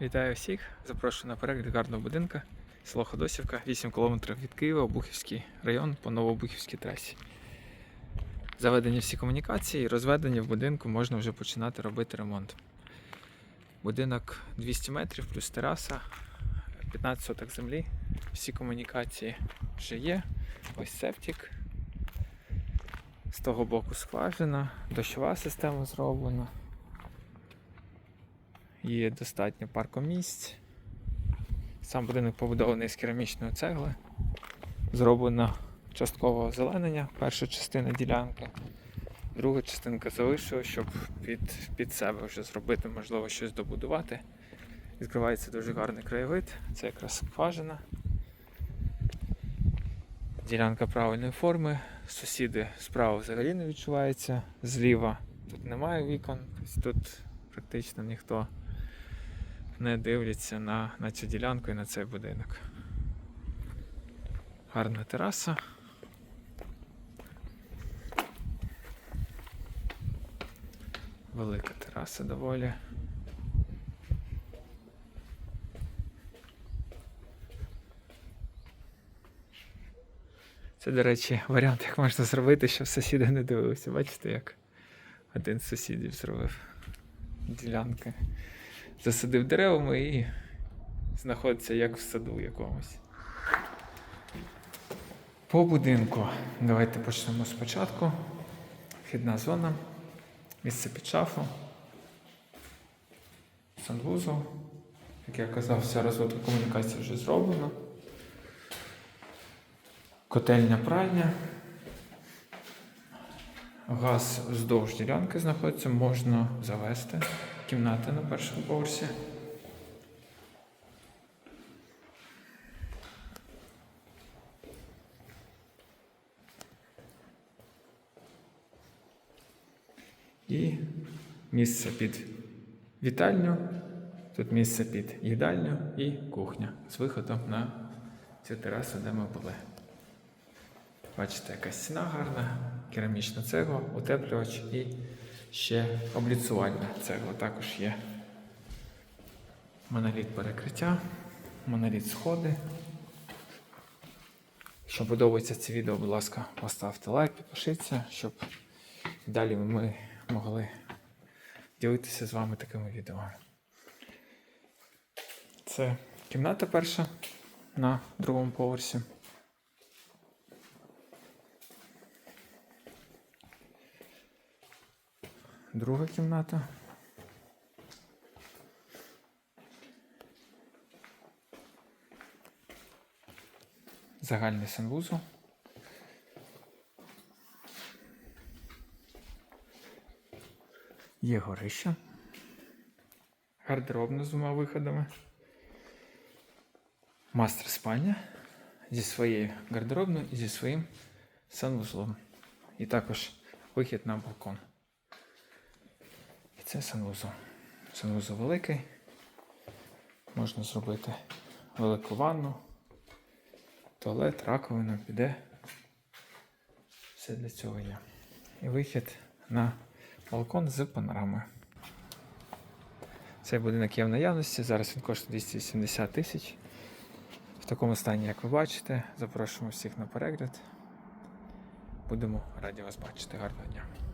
Вітаю всіх! Запрошую на перегляд гарного будинка. Село Ходосівка, 8 км від Києва, Обухівський район по Новообухівській трасі. Заведені всі комунікації розведені в будинку можна вже починати робити ремонт. Будинок 200 метрів плюс тераса, 15 соток землі. Всі комунікації вже є. Ось септик. З того боку скважина, дощова система зроблена. Є достатньо паркомісць. Сам будинок побудований з керамічної цегли. Зроблено часткове озеленення, перша частина ділянки. Друга частинка залишила, щоб під, під себе вже зробити, можливо, щось добудувати. Відкривається дуже гарний краєвид, це якраз скважина. Ділянка правильної форми. Сусіди справа взагалі не відчуваються. Зліва тут немає вікон, тут практично ніхто не дивляться на, на цю ділянку і на цей будинок. Гарна тераса. Велика тераса доволі. Це, до речі, варіант, як можна зробити, щоб сусіди не дивилися. Бачите, як один з сусідів зробив ділянки. Засадив деревами і знаходиться як в саду якомусь. По будинку. Давайте почнемо спочатку. Вхідна зона, місце під шафу, санвузол. Як я казав, вся розводка комунікації вже зроблена. Котельня пральня. Газ вздовж ділянки знаходиться, можна завести кімнати на першому поверсі. І місце під вітальню, тут місце під їдальню і кухня з виходом на цю терасу, де ми були. Бачите, якась стіна гарна, керамічна цегла, утеплювач і ще обліцувальна цегла також є. Моноліт перекриття, моноліт сходи. Якщо подобається це відео, будь ласка, поставте лайк, підпишіться, щоб далі ми могли ділитися з вами такими відео. Це кімната перша на другому поверсі. Друга кімната. Загальний санвузол. Є горище. Гардеробна з двома виходами. Мастер спальня зі своєю гардеробною і зі своїм санвузлом. І також вихід на балкон. Це санвузол. Санвузол великий. Можна зробити велику ванну, туалет, раковину, піде. Все для цього є. І вихід на балкон з панорамою. Цей будинок є в наявності. Зараз він коштує 280 тисяч. В такому стані, як ви бачите, запрошуємо всіх на перегляд. Будемо раді вас бачити. Гарного дня.